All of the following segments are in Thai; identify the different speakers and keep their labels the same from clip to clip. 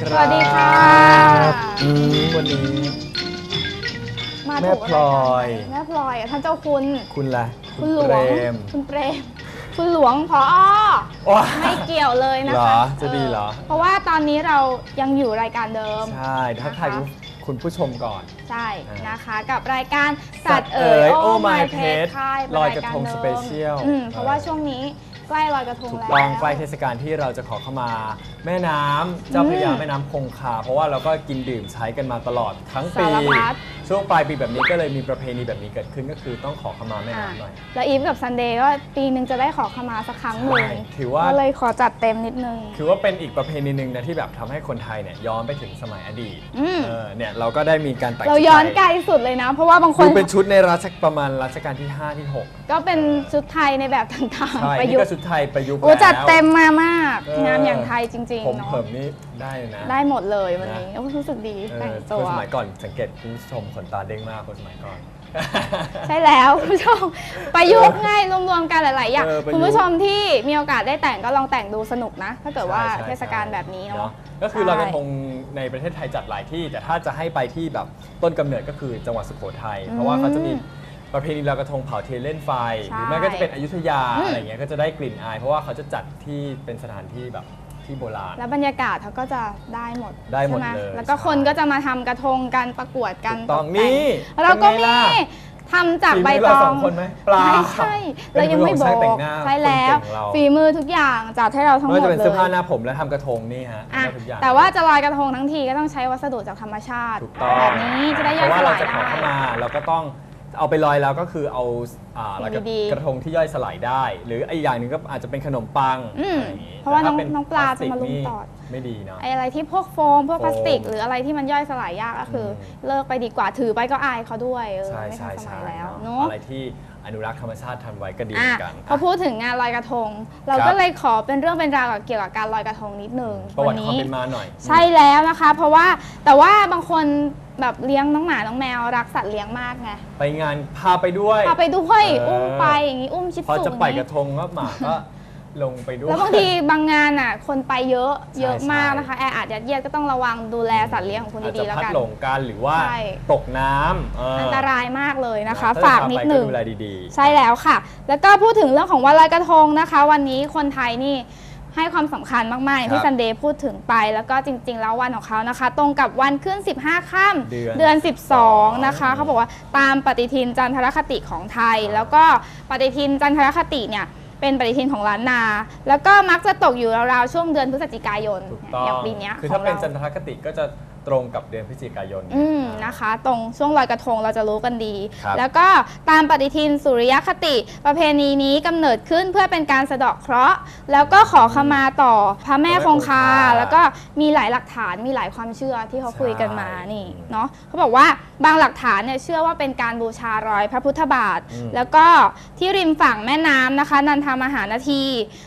Speaker 1: ครับ
Speaker 2: สวัสดีค่ะ
Speaker 1: อืมวันนี้
Speaker 2: มา
Speaker 1: แม่
Speaker 2: ถูก
Speaker 1: พลอย
Speaker 2: แม่พลอยอะท่านเจ้าคุณ
Speaker 1: คุณล่ะ
Speaker 2: คุณหลว
Speaker 1: เป
Speaker 2: ง
Speaker 1: รม
Speaker 2: คุณเปรม คุณหลวงพอ
Speaker 1: ว้า
Speaker 2: ไม่เกี่ยวเลยนะ
Speaker 1: เหร
Speaker 2: คะ
Speaker 1: อจะดีเหรอ
Speaker 2: เพราะว่าตอนนี้เรายังอยู่รายการเดิม
Speaker 1: ใช่ทักทาย
Speaker 2: นะคะ
Speaker 1: คุณผู้ชมก่อน
Speaker 2: ใช่
Speaker 1: อ่าน
Speaker 2: นะคะกับรายการ
Speaker 1: สั
Speaker 2: สั
Speaker 1: ต
Speaker 2: ต
Speaker 1: ว์
Speaker 2: ว์
Speaker 1: เอ๋
Speaker 2: เอ๋
Speaker 1: ย
Speaker 2: ย
Speaker 1: Oh
Speaker 2: โอ้
Speaker 1: My
Speaker 2: My
Speaker 1: Pet
Speaker 2: Pet ค่าย
Speaker 1: ลอยกระทง
Speaker 2: ป็นายา
Speaker 1: Special
Speaker 2: อืมเพราะว่า
Speaker 1: เออ
Speaker 2: ช่วงนี้ใกล้ลอยกระทง
Speaker 1: ถูก
Speaker 2: แล้ว
Speaker 1: ต้องใกล้เทศกาลที่เราจะขอเข้ามา แม่น้ำเจ้าพระยา
Speaker 2: อืม
Speaker 1: แม่น้ำคงคา เพราะว่าเราก็กินดื่มใช้กันมาตลอดทั้งปี
Speaker 2: สารพัด
Speaker 1: ช่วงปลายปีแบบนี้ก็เลยมีประเพณีแบบนี้เกิดขึ้นก็คือต้องขอเข้ามาแม่
Speaker 2: อะ
Speaker 1: น้ำหน่อย
Speaker 2: แล้วอีฟกับซันเดย์ก็ปีหนึ่งจะได้ขอขมาสักครั้งหนึ่ง
Speaker 1: ใช่ถือว่า
Speaker 2: ก็เลยขอจัดเต็มนิดนึง
Speaker 1: คือว่าเป็นอีกประเพณีหนึ่งนะที่แบบทำให้คนไทยเนี่ยย้อนไปถึงสมัยอดีต
Speaker 2: อืม
Speaker 1: เออเนี่ยเราก็ได้มีการแต่ง
Speaker 2: เรา
Speaker 1: ชุด
Speaker 2: ย้อน
Speaker 1: ท
Speaker 2: ไกลสุดเลยนะ เพราะว่าบางค
Speaker 1: คื
Speaker 2: น
Speaker 1: อเป็นชุดในรัชประมาณรัชกาลที่ 5 ที่ 6
Speaker 2: ก็เป็นชุดไทยในแบบต่าง
Speaker 1: ใช่
Speaker 2: ๆประ
Speaker 1: นี่
Speaker 2: ยุก
Speaker 1: ก็
Speaker 2: ต์
Speaker 1: ชุดไทยประยุกต์
Speaker 2: โอ้
Speaker 1: แล้ว
Speaker 2: จัดเต็มมามาก
Speaker 1: เออ
Speaker 2: งานอย่างไทยจริง
Speaker 1: ผ
Speaker 2: ๆ
Speaker 1: ม
Speaker 2: เนาะ
Speaker 1: เผิมนี่ได้เลยนะ
Speaker 2: ได้หมดเลยวันนี้โอ้รู้สึกดี
Speaker 1: เอ
Speaker 2: แต่ง
Speaker 1: อ
Speaker 2: ตั
Speaker 1: ค
Speaker 2: วน
Speaker 1: สมัยก่อนสังเกตคุณผู้ชมขนตาเด้งมากคนสมัยก่อน
Speaker 2: ใช่แล้ว คุณผู้ชมประยุกต์ง่ายรวมๆกันหลาย ๆ อย่าง
Speaker 1: เออประยุกต์
Speaker 2: คุณผู้ชมที่มีโอกาสได้แต่งก็ลองแต่งดูสนุกนะ ถ้าเกิดว่า
Speaker 1: ใช่ใช่
Speaker 2: เทศกาลแบบนี้เนาะ
Speaker 1: ก็คือ
Speaker 2: ใช่
Speaker 1: ลอยกระทงในประเทศไทยจัดหลายที่ แต่ถ้าจะให้ไปที่แบบต้นกำเนิดก็คือจังหวัดสุโขทัยเพราะว่าเขาจะมีประเพณีลอยกระทงเผาเทียนเล่นไฟหรือไม่ก็จะเป็นอยุธยา
Speaker 2: อืม
Speaker 1: อะไรอย่างเงี้ยก็จะได้กลิ่นอาย เพราะว่าเขาจะจัดที่เป็นสถานที่แบบ ที่โบราณ
Speaker 2: แล้วบรรยากาศเขาก็จะได้หมด
Speaker 1: ได้หมด
Speaker 2: ใช่
Speaker 1: เลย
Speaker 2: แล้วก็
Speaker 1: ใช่
Speaker 2: คนก็จะมาทำกระทงกันประกวดกัน
Speaker 1: ถูกต้อง
Speaker 2: ตแต่
Speaker 1: นี่
Speaker 2: เราก็
Speaker 1: เป็นไง
Speaker 2: มี
Speaker 1: ล่ะ
Speaker 2: ทำจาก
Speaker 1: ฝี
Speaker 2: ใบ
Speaker 1: มือ
Speaker 2: ต
Speaker 1: เรา
Speaker 2: อ
Speaker 1: สองงคนไหมเปล่า
Speaker 2: ไม่ใช่
Speaker 1: เป็น
Speaker 2: เรายังไม่
Speaker 1: มื
Speaker 2: บ
Speaker 1: อ
Speaker 2: อ
Speaker 1: ของช่างแต่
Speaker 2: ก
Speaker 1: งหน้า
Speaker 2: ใช่แล้ว
Speaker 1: คนเก่งของเรา
Speaker 2: ฝีมือทุกอย่างจัดให้เราทั้งหม
Speaker 1: ไม่
Speaker 2: ด
Speaker 1: ว่าจะเป็น
Speaker 2: เล
Speaker 1: เสื้อผ้ายหน้าผมและทำกระทงนี่ฮะ
Speaker 2: อะ
Speaker 1: ได้ทุกอย่าง
Speaker 2: แต่ว่าจะลอยกระทงทั้งทีก็ต้องใช้วัสดุจากธรรมชาติ
Speaker 1: ถูกต้อง
Speaker 2: แบบนี้จะได้ย่อย
Speaker 1: เพราะ
Speaker 2: ส
Speaker 1: ว่าเรา
Speaker 2: ลาย
Speaker 1: จะขอ
Speaker 2: ได้
Speaker 1: เข้ามาเราก็ต้อง เอาไปลอยแล้วก็คือเอาอ่า
Speaker 2: สิ่ง
Speaker 1: แล้วก็
Speaker 2: ดีๆ
Speaker 1: กระทงที่ย่อยสลายได้ หรืออีกอย่างหนึ่งก็อาจจะเป็นขนมปัง
Speaker 2: อืม
Speaker 1: อะไรอย่างงี้
Speaker 2: เพราะว่า
Speaker 1: แต่
Speaker 2: น้อง
Speaker 1: ถ้
Speaker 2: น้องปลาจะมาลุม
Speaker 1: พสติกนี่
Speaker 2: ตอด
Speaker 1: ไม่ดีเนาะ
Speaker 2: ไออะไรที่พวกโฟมพวกพลาสติก
Speaker 1: โฟม
Speaker 2: หรืออะไรที่มันย่อยสลายยากก็คืออ
Speaker 1: ม
Speaker 2: เลิกไปดีกว่าถือไปก็อายเขาด้วยเออ
Speaker 1: ใช่
Speaker 2: ไม่
Speaker 1: ใช่
Speaker 2: ทันสมั
Speaker 1: ใช่
Speaker 2: ยแล้ว
Speaker 1: เนอะ
Speaker 2: เนาะ
Speaker 1: อะไรที่อนุรักษ์ธรรมชาติทันไว้ก็ดีเห
Speaker 2: อะ
Speaker 1: มือนกัน
Speaker 2: พอพูดถึงงานลอยกระทง เรา
Speaker 1: ครับ
Speaker 2: ก็เลยขอเป็นเรื่องเป็นราวกับเกี่ยวกับการลอยกระทงนิดนึง
Speaker 1: ประวั
Speaker 2: วั
Speaker 1: ติ
Speaker 2: น
Speaker 1: ความ
Speaker 2: นี้
Speaker 1: เป็นมาหน่อย
Speaker 2: ใช่แล้วนะคะ เพราะว่าแต่ว่าบางคน แบบเลี้ยงน้องหมา น้องแมวรักสัตว์เลี้ยงมากไง
Speaker 1: ไปงานพาไปด้วย
Speaker 2: พาไปด้วย
Speaker 1: เอออุ้
Speaker 2: อุ้มไปอย่างนี้อุ้มชิด
Speaker 1: พอ
Speaker 2: สู
Speaker 1: จะ
Speaker 2: ง
Speaker 1: ไป
Speaker 2: นี้
Speaker 1: กระทงก็หมาก็ลงไปด้วย
Speaker 2: แล้วบางทีบางงานอะ คนไปเยอะ
Speaker 1: ใช่
Speaker 2: เยอะมาก
Speaker 1: ใช่
Speaker 2: นะคะแออัดยัดเยียดก็ต้องระวังดูแลสัตว์เลี้ยงของคุณ
Speaker 1: อาจ
Speaker 2: ดี
Speaker 1: จะ
Speaker 2: ๆแล้ว
Speaker 1: พัด
Speaker 2: กัน
Speaker 1: หลงกันหรือว่า
Speaker 2: ใช่
Speaker 1: ตกน้ำเอั
Speaker 2: นตรายมากเลยนะคะ
Speaker 1: ถ้
Speaker 2: ฝาก
Speaker 1: จะพ
Speaker 2: นิด
Speaker 1: ไป
Speaker 2: หนึ่ง
Speaker 1: ดูแลดีๆ
Speaker 2: ใช่แล้วค่ะ แล้วก็พูดถึงเรื่องของวันลอยกระทงนะคะ วันนี้คนไทยนี่ ให้ความสำคัญมากๆอย่างที่
Speaker 1: ครับ
Speaker 2: ซันเดย์พูดถึงไป แล้วก็จริง ๆ แล้ววันของเขานะคะ ตรงกับวันขึ้น 15ค่ำ
Speaker 1: เดือน
Speaker 2: เดือน12
Speaker 1: 12
Speaker 2: นะคะ เขาบอกว่าตามปฏิทินจันทรคติของไทย แล้วก็ปฏิทินจันทรคติเนี่ยเป็นปฏิทินของล้านนา แล้วก็มักจะตกอยู่ราวๆช่วงเดือนพฤศจิกายน
Speaker 1: ถูก
Speaker 2: เนี่ย
Speaker 1: ต้อง
Speaker 2: อย่างปีเนี้ย
Speaker 1: คือ
Speaker 2: ข
Speaker 1: ถ้า
Speaker 2: อง
Speaker 1: เป็น
Speaker 2: เรา
Speaker 1: จันทรคติก็จะ ตรงกับเดือนพฤศจิกายน
Speaker 2: อืมนะคะ ตรงช่วงลอยกระทงเราจะรู้กันดี
Speaker 1: ครับ
Speaker 2: แล้วก็ตามปฏิทินสุริยคติ ประเพณีนี้กำเนิดขึ้นเพื่อเป็นการสะเดาะเคราะห์ แล้วก็ขอขมาต่อพระแม่คงคาแล้วก็มีหลายหลักฐานมีหลายความเชื่อที่เขาคุยกันมานี่เนาะเขาบอกว่าบางหลักฐานเนี่ยเชื่อว่าเป็นการบูชารอยพระพุทธบาท
Speaker 1: อืม
Speaker 2: แล้วก็ที่ริมฝั่งแม่น้ำนะคะ นันทมหานาที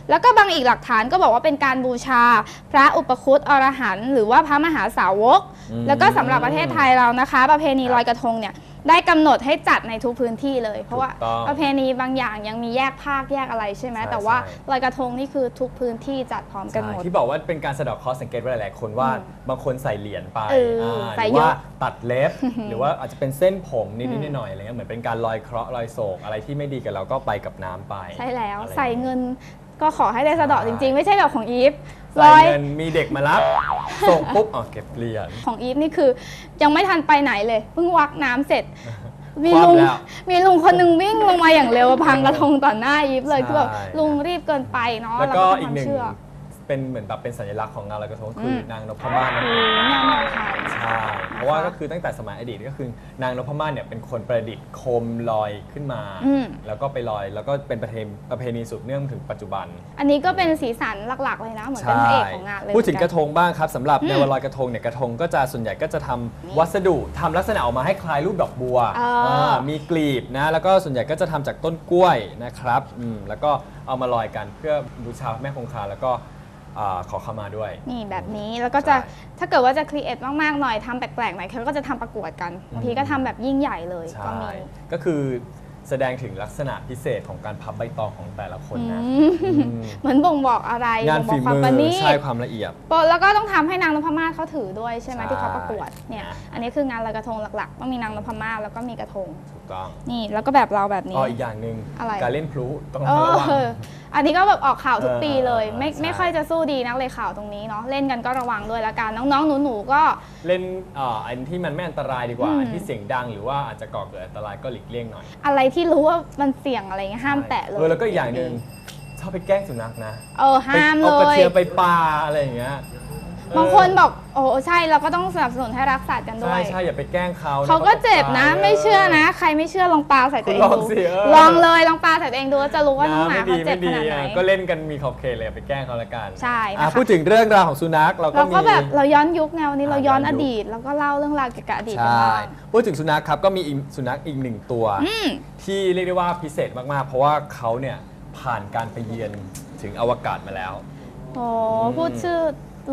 Speaker 2: แล้วก็บางอีกหลักฐานก็บอกว่าเป็นการบูชา พระอุปคุตอรหันต์หรือว่าพระมหาสาวก
Speaker 1: อืม
Speaker 2: แล้วก็สำหรับประเทศไทยเรานะคะ ประเพณี
Speaker 1: ครับ
Speaker 2: ลอยกระทงเนี่ยได้กำหนดให้จัดในทุกพื้นที่เลย เพราะว่า
Speaker 1: ถูกต้อง
Speaker 2: ประเพณีบางอย่างยังมีแยกภาคแยกอะไรใช่ไหม
Speaker 1: ใช่
Speaker 2: แต่ว่า
Speaker 1: ใช่
Speaker 2: ลอยกระทงนี่คือทุกพื้นที่จัดพร้อมกันหมด
Speaker 1: ใช่ที่บอกว่าเป็นการสะเดอกเคราะห์สังเกตว่าหลายๆคนว่า
Speaker 2: อืม
Speaker 1: บางคนใส่เหรียญไป
Speaker 2: เออ
Speaker 1: อ่า
Speaker 2: ใส่
Speaker 1: หรือว่า
Speaker 2: เยอะ
Speaker 1: ตัดเล็บ หรือว่าอาจจะเป็นเส้นผมนิด
Speaker 2: อืม
Speaker 1: ๆหน่อยๆอะไรเงี้ยเหมือนเป็นการลอยเคราะห์ลอยโศกอะไรที่ไม่ดีกับเราก็ไปกับน้ำไป
Speaker 2: ใช่แล้ว
Speaker 1: อะไร
Speaker 2: ใส่เงินก็ขอให้ได้สะเดาะจริง ๆ ไม่ใช่แบบของอีฟ ล
Speaker 1: ใส่
Speaker 2: อย
Speaker 1: เงินมีเด็กมารับ ส่งปุ๊บอ๋อเก็บเหรียญ
Speaker 2: ของอีฟนี่คือ ยังไม่ทันไปไหนเลยเพิ่งวักน้ำเสร็จ มี
Speaker 1: คว่ำ
Speaker 2: ลุง
Speaker 1: แล้ว
Speaker 2: มีลุงคนหนึงวิ่งลงมาอย่างเร็วพังกระทงต่อหน้าอีฟเลย
Speaker 1: ใช่
Speaker 2: คือแบบลุงรีบเกินไปเนาะ
Speaker 1: แล้ว
Speaker 2: เรา
Speaker 1: ก็
Speaker 2: ก็
Speaker 1: อี
Speaker 2: ต้
Speaker 1: ก
Speaker 2: อง
Speaker 1: หนึ่ง
Speaker 2: เชื่อ
Speaker 1: เป็นเหมือนแบบเป็นสัญลักษณ์ของงานลอยกระทงก็คืออ
Speaker 2: ม
Speaker 1: นางนพมาศนั่น
Speaker 2: คื
Speaker 1: เอ
Speaker 2: อง งานเมืองไทย
Speaker 1: ใช่เพราะว่าก็คือตั้งแต่สมัยอดีตก็คือนางนพมาศเนี่ยเป็นคนประดิษฐ์โคมลอยขึ้นมา
Speaker 2: อืม
Speaker 1: แล้วก็ไปลอยแล้วก็เป็นประเพณีประเพณีสืบเนื่องถึงปัจจุบัน
Speaker 2: อันนี้ก็เป็นสีสันหลักๆ เลยนะ เหมือนเป็นพระเอกของงานเลย
Speaker 1: พูดถึง
Speaker 2: เห
Speaker 1: ก
Speaker 2: มือน
Speaker 1: ระทงบ้างครับสำหรับ
Speaker 2: อืม
Speaker 1: ในวันลอยกระทงเนี่ยกระทงก็จะส่วนใหญ่ก็จะทำ
Speaker 2: นี่
Speaker 1: วัสดุทำลักษณะออกมาให้คล้ายรูปดอกบัว
Speaker 2: เอออ่า
Speaker 1: มีกลีบนะแล้วก็ส่วนใหญ่ก็จะทำจากต้นกล้วยนะครับอืมแล้วก็เอามาลอยกันเพื่อบูชาแม่คงคาแล้วก็ อ่าขอขมาด้วย
Speaker 2: นี่แบบนี้แล้วก็จะ
Speaker 1: ใช่
Speaker 2: ถ้าเกิดว่าจะครีเอทมากๆหน่อยทำแปลกๆหน่อยเขาก็จะทำประกวดกันบางทีก็ทำแบบยิ่งใหญ่เลยก็
Speaker 1: ใช่
Speaker 2: มี
Speaker 1: ก็คือแสดงถึงลักษณะพิเศษของการพับใบตองของแต่ละคนนะ
Speaker 2: อืม
Speaker 1: อืม
Speaker 2: เหมือนบ่งบอกอะไร
Speaker 1: งาน
Speaker 2: บ่
Speaker 1: ฝี
Speaker 2: งบอกความ
Speaker 1: มือ
Speaker 2: ประณี
Speaker 1: ใช่
Speaker 2: ต
Speaker 1: ความละเอียด
Speaker 2: โปะแล้วก็ต้องทำให้นางนพมาศเขาถือด้วยใช่ไหม
Speaker 1: ใช่
Speaker 2: ที่เขาประกวดเนี่ย
Speaker 1: นะ
Speaker 2: อันนี้คืองานลอยกระทงหลักๆ ต้องมีนางนพมาศแล้วก็มีกระทง
Speaker 1: ถูก ต้อง
Speaker 2: นี่แล้วก็แบบเราแบบนี้
Speaker 1: อ๋ออีกอย่างหนึ่ง
Speaker 2: อะไร
Speaker 1: การเล่นพลุต้อง
Speaker 2: เอ
Speaker 1: ระวัง
Speaker 2: ออันนี้ก็แบบออกข่าวทุกปีเลย
Speaker 1: เออ
Speaker 2: ไม่
Speaker 1: ใช่
Speaker 2: ไม่ค่อยจะสู้ดีนักเลยข่าวตรงนี้เนาะเล่นกันก็ระวังด้วยละกันน้องๆหนูๆก็
Speaker 1: เล่นเอ่ออันที่มันไม่อันตรายดีกว่า
Speaker 2: อืม
Speaker 1: อันที่เสียงดังหรือว่าอาจจะก่อเกิดอันตรายก็หลีกเลี่ยงหน่อย
Speaker 2: อะไรที่รู้ว่ามันเสี่ยงอะไรเงี้ยห้ามแตะเลย
Speaker 1: เออแล้วก็อีกอย่างหนึ่งชอบไปแกล้งสุนัขนะ
Speaker 2: เออห้าม
Speaker 1: ไป
Speaker 2: เล
Speaker 1: เอากระ
Speaker 2: ย
Speaker 1: เทียมไปปาอะไรอย่างเงี้ย
Speaker 2: บางคนบอกโอ้ใช่เราก็ต้องสนับสนุนให้รักสัตว์กันด้
Speaker 1: ใช่
Speaker 2: วย
Speaker 1: ใช่อย่าไปแกล้งเขานะ
Speaker 2: เขาก็เจ็บนะ
Speaker 1: ขาตกใจ
Speaker 2: ไม่เชื่อนะ ใครไม่เชื่อลองปาใส่ตัวเอง
Speaker 1: ลอง
Speaker 2: ดู
Speaker 1: สิเออ
Speaker 2: ลองเลยลองปาใส่ตัวเองดูแล้วจะรู้ว่าน้องหมา
Speaker 1: ไม่
Speaker 2: เขา
Speaker 1: ดี
Speaker 2: เจ็
Speaker 1: ไม่
Speaker 2: บข
Speaker 1: ดี
Speaker 2: นาดไหน
Speaker 1: อะก็เล่นกันมีขอบเขตเลยอย่าไปแกล้งเขาละกัน
Speaker 2: ใช่
Speaker 1: อะ
Speaker 2: นะคะ
Speaker 1: พูดถึงเรื่องราวของสุนัขเราก็
Speaker 2: เรา
Speaker 1: มี
Speaker 2: ก็แบบเราย้อนยุคไงวันนี้เรา
Speaker 1: อ่า
Speaker 2: ย้อน
Speaker 1: ย้
Speaker 2: อ
Speaker 1: อนยุค
Speaker 2: ดีต แล้วก็เล่าเรื่องราวเกี่ยวกับอดีตกัน
Speaker 1: ใช่
Speaker 2: บ้าง
Speaker 1: พูดถึงสุนัขครับก็มีอีกสุนัขอีกหนึ่งตัว
Speaker 2: อืม
Speaker 1: ที่เรียกได้ว่าพิเศษมาก ๆ เพราะว่าเขาเนี่ยผ่านการไปเยือนถึงอวกาศมาแล้ว
Speaker 2: โอ้พูดชื่อ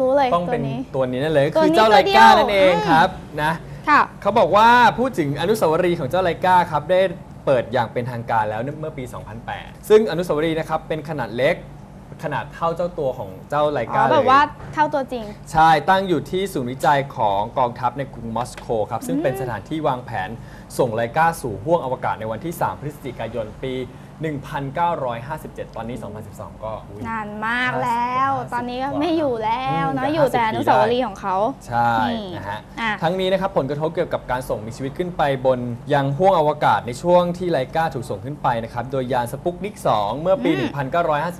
Speaker 2: รู้เลย
Speaker 1: ต้อง
Speaker 2: ตั
Speaker 1: เป็
Speaker 2: วนนี้
Speaker 1: ตัวนี้นั่นเลย
Speaker 2: ตัว
Speaker 1: คือ
Speaker 2: นี้
Speaker 1: เจ้า
Speaker 2: ตัว
Speaker 1: ไล
Speaker 2: เดียว
Speaker 1: กานั่นเอง
Speaker 2: อืม
Speaker 1: ครับนะ
Speaker 2: ค่ะ
Speaker 1: เขาบอกว่าพูดถึงอนุสาวรีย์ของเจ้าไลกาครับได้เปิดอย่างเป็นทางการแล้วเมื่อปี 2008 ซึ่งอนุสาวรีย์นะครับเป็นขนาดเล็กขนาดเท่าเจ้าตัวของเจ้าไล
Speaker 2: อ๋
Speaker 1: กา
Speaker 2: อ
Speaker 1: เลย
Speaker 2: แบบว่าเท่าตัวจริง
Speaker 1: ใช่ ตั้งอยู่ที่ศูนย์วิจัยของกองทัพในกรุงมอสโกครับ ซึ่งเป็นสถานที่วางแผนส่งไลกาสู่ห้วงอวกาศในวันที่ 3 พฤศจิกายนปี 1957 ตอนนี้ 2012 ก็อุ๊ย
Speaker 2: นานมากแล้ว
Speaker 1: 50
Speaker 2: ตอนนี้ก็
Speaker 1: กว่า
Speaker 2: ไม่อยู่แล้ว
Speaker 1: อืม
Speaker 2: เนาะ
Speaker 1: แต่
Speaker 2: อยู่แต่
Speaker 1: 50
Speaker 2: อนุสาวรีย์ของเขา
Speaker 1: ใช่
Speaker 2: นี่
Speaker 1: นะฮะ
Speaker 2: อะ
Speaker 1: ทั้งนี้นะครับผลกระทบเกี่ยวกับการส่งมีชีวิตขึ้นไปบนยังห้วงอวกาศในช่วงที่ไลกาถูกส่งขึ้นไปนะครับโดยยานสปุกนิก 2 เมื่อปี
Speaker 2: อืม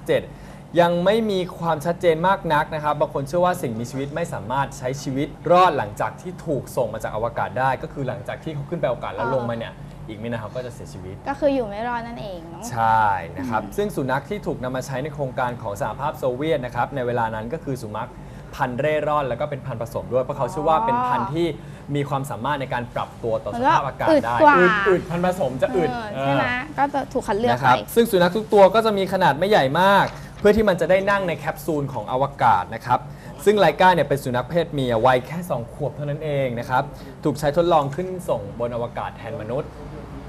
Speaker 1: 1957 ยังไม่มีความชัดเจนมากนักนะครับบางคนเชื่อว่าสิ่งมีชีวิตไม่สามารถใช้ชีวิตรอดหลังจากที่ถูกส่งมาจากอวกาศได้ ก็คือหลังจากที่เขาขึ้นไปอวกาศแล้วลงมาเนี่ย อีกไม่นานเขาก็จะเสียชีวิต
Speaker 2: ก็คืออยู่ไม่รอดนั่นเองเนาะ
Speaker 1: ใช่นะครับ ซึ่งสุนัขที่ถูกนำมาใช้ในโครงการของสหภาพโซเวียตนะครับในเวลานั้นก็คือสุนัขพันธุ์เร่ร่อน แล้วก็เป็นพันธุ์ผสมด้วยเพราะเขาเชื่อว่าเป็นพันธุ์ที่มีความสามารถในการปรับตัวต่อ
Speaker 2: เหมื
Speaker 1: ส
Speaker 2: อนว่า
Speaker 1: ภาพอากาศ
Speaker 2: อึด
Speaker 1: ได้
Speaker 2: กว่า
Speaker 1: อึดอึดพันธุ์ผสมจะอึด
Speaker 2: เออใช่ไหม
Speaker 1: เออ
Speaker 2: ก็จะถูกคัดเลือก
Speaker 1: นะค
Speaker 2: ไป
Speaker 1: รับซึ่งสุนัขทุกตัวก็จะมีขนาดไม่ใหญ่มาก เพื่อที่มันจะได้นั่งในแคปซูลของอวกาศนะครับ ซึ่งไลกาเนี่ยเป็นสุนัขเพศเมียวัยแค่ 2 ขวบเท่านั้นเองนะครับ ถูกใช้ทดลองขึ้นส่งบนอวกาศแทนมนุษย์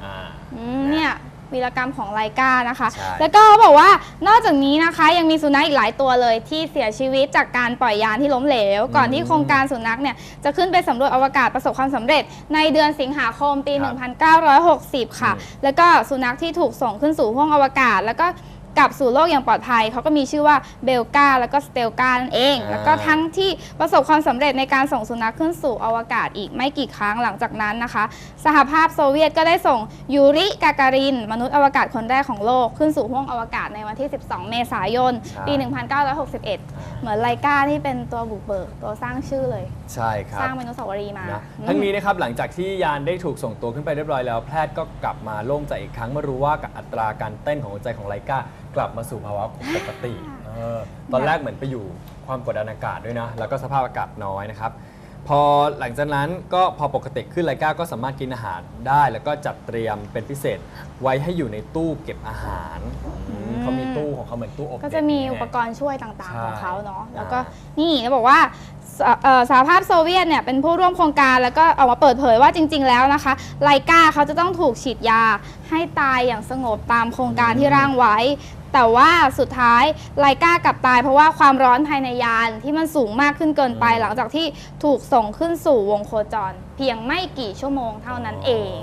Speaker 1: อ่า
Speaker 2: อืมเนี่ยวีรกรรมของไลกานะคะ
Speaker 1: ใช่
Speaker 2: แล้วก็เขาบอกว่านอกจากนี้นะคะ ยังมีสุนัขอีกหลายตัวเลยที่เสียชีวิตจากการปล่อยยานที่ล้มเหลว ก่อนที่โครงการสุนัขเนี่ยจะขึ้นไปสำรวจอวกาศประสบความสำเร็จ ในเดือนสิงหาคมปี
Speaker 1: ครับ
Speaker 2: 1960 ค่ะ
Speaker 1: อืม
Speaker 2: แล้วก็สุนัขที่ถูกส่งขึ้นสู่ห้วงอวกาศ แล้วก็ กลับสู่โลกอย่างปลอดภัยเขาก็มีชื่อว่าเบลกาแล้วก็สเตลกานั่นเอง
Speaker 1: อ่า
Speaker 2: แล้วก็ทั้งที่ประสบความสำเร็จในการส่งสุนัขขึ้นสู่อวกาศอีกไม่กี่ครั้งหลังจากนั้นนะคะ สหภาพโซเวียตก็ได้ส่งยูริกาการิน มนุษย์อวกาศคนแรกของโลกขึ้นสู่ห้วงอวกาศในวันที่ 12 เมษายน
Speaker 1: ใช่
Speaker 2: ปี 1961 เหมือนไลกาที่เป็นตัวบุกเบิกตัวสร้างชื่อเลย
Speaker 1: ใช่ครั
Speaker 2: ส
Speaker 1: บ
Speaker 2: ร้างเป็นอนุสาวรีย์มา
Speaker 1: นะ
Speaker 2: อืม
Speaker 1: ทั้งนี้นะครับหลังจากที่ยานได้ถูกส่งตัวขึ้นไปเรียบร้อยแล้ว แพทย์ก็กลับมาโล่งใจอีกครั้งเมื่อรู้ว่ากับอัตราการเต้นของหัวใจของไลกากลับมาสู่ภาวะปกติเออตอนแรกเหมือนไปอยู่ความกดดันอากาศด้วยนะ แล้วก็สภาพอากาศน้อยนะครับ พอหลังจากนั้นก็พอปกติขึ้นไลกาก็สามารถกินอาหารได้ แล้วก็จัดเตรียมเป็นพิเศษไว้ให้อยู่ในตู้เก็บอาหารอืมเขามีตู้ของเขาเหมือนตู้อบ
Speaker 2: ก็
Speaker 1: เด็
Speaker 2: จะมี
Speaker 1: ไง
Speaker 2: อุปกรณ์ช่วยต่าง
Speaker 1: ใช่
Speaker 2: ๆของเขาเนาะแล้ว
Speaker 1: อ่า
Speaker 2: ก็นี่จะบอกว่า สเอ่อสหภาพโซเวียตเนี่ยเป็นผู้ร่วมโครงการแล้วก็ออกมาเปิดเผยว่าจริง ๆ แล้วนะคะไลกาเขาจะต้องถูกฉีดยาให้ตายอย่างสงบตามโครงการที่ร่างไว้ แต่ว่าสุดท้ายไลกากลับตายเพราะว่าความร้อนภายในยานที่มันสูงมากขึ้นเกินไป
Speaker 1: อืม
Speaker 2: หลังจากที่ถูกส่งขึ้นสู่วงโคจร เพียงไม่กี่ชั่วโมงเท่านั้นเอง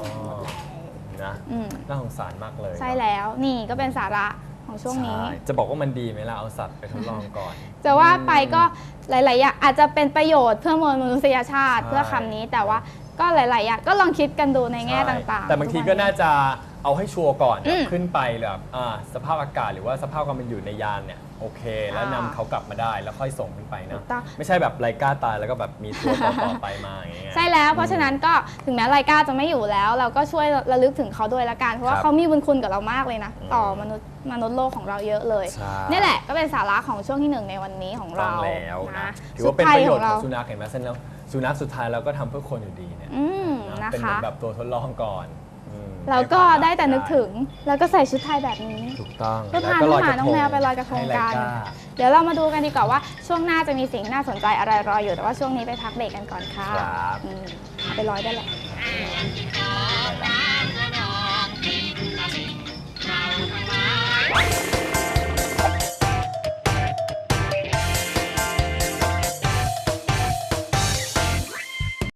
Speaker 1: นะ
Speaker 2: อืม
Speaker 1: น่าสงสารมากเลย
Speaker 2: ใช่แล้วนี่ก็เป็นสาระ ของช่วงนี้
Speaker 1: ใจะบอกว่ามันดีไหมล่ะเอาสัตว์ไปทดลองก่อน
Speaker 2: จะว่าไปก็หลาย ๆ อย่างอาจจะเป็นประโยชน์เพื่อมวลมนุษยชาติ
Speaker 1: ใช่
Speaker 2: เพื่อคำนี้แต่ว่าก็หลาย ๆ อย่างก็ลองคิดกันดูในแง่
Speaker 1: ใช่
Speaker 2: ต่าง ๆ
Speaker 1: แต่บางทีก็น่าจะเอาให้ชัวร์ก่อน
Speaker 2: อืม
Speaker 1: ขึ้นไปแบบอ่าสภาพอากาศหรือว่าสภาพความเป็นอยู่ในยานเนี่ย โอเค แล้วนำ
Speaker 2: อ่า
Speaker 1: เขากลับมาได้ แล้วค่อยส่งขึ้นไป
Speaker 2: ถู
Speaker 1: นะ
Speaker 2: กต้อง
Speaker 1: ไม่ใช่แบบไลกาตายแล้วก็แบบมีตัวต่อๆไปมาอย่างเงี้ย
Speaker 2: ใช่แล้ว เพราะฉะนั้นก็ถึงแม้ไลกาจะไม่อยู่แล้ว เราก็ช่วยระลึกถึงเขาด้วยละกัน เพราะว่า
Speaker 1: ครับ
Speaker 2: เขามีบุญคุณกับเรามากเลยนะ
Speaker 1: อืม
Speaker 2: ต่อมนุษย์มนุษย์โลกของเราเยอะเลย
Speaker 1: ใช่
Speaker 2: นี่แหละก็เป็นสาระของช่วงที่หนึ่งในวันนี้ของ
Speaker 1: ต้อ
Speaker 2: เรา
Speaker 1: งแล้วนะ
Speaker 2: นะ
Speaker 1: ถือว่าเป็นประโยชน์
Speaker 2: สุด
Speaker 1: ข
Speaker 2: ท้า
Speaker 1: องสุนัขเห็นไหมเส้นแล้วสุนัขสุดท้ายเราก็ทำเพื่อคนอยู่ดีเนี่ย
Speaker 2: อืม
Speaker 1: นะ
Speaker 2: นะ
Speaker 1: เป็นเหมื
Speaker 2: คะ
Speaker 1: อนแบบตัวทดลองก่อน แล้วก็
Speaker 2: ได้แต่นึกถึง แล้วก็ใส่ชุดไทยแบบนี้
Speaker 1: ถูกต้อง
Speaker 2: ก็พาน้องหมาน้องแมวไปลอยกระทงกัน เดี๋ยวเรามาดูกันดีกว่าว่าช่วงหน้าจะมีสิ่งน่าสนใจอะไรรออยู่ แต่ว่าช่วงนี้ไปพักเบรกกันก่อนค่ะไปลอยได้แหละ
Speaker 1: เราทั้งหลาย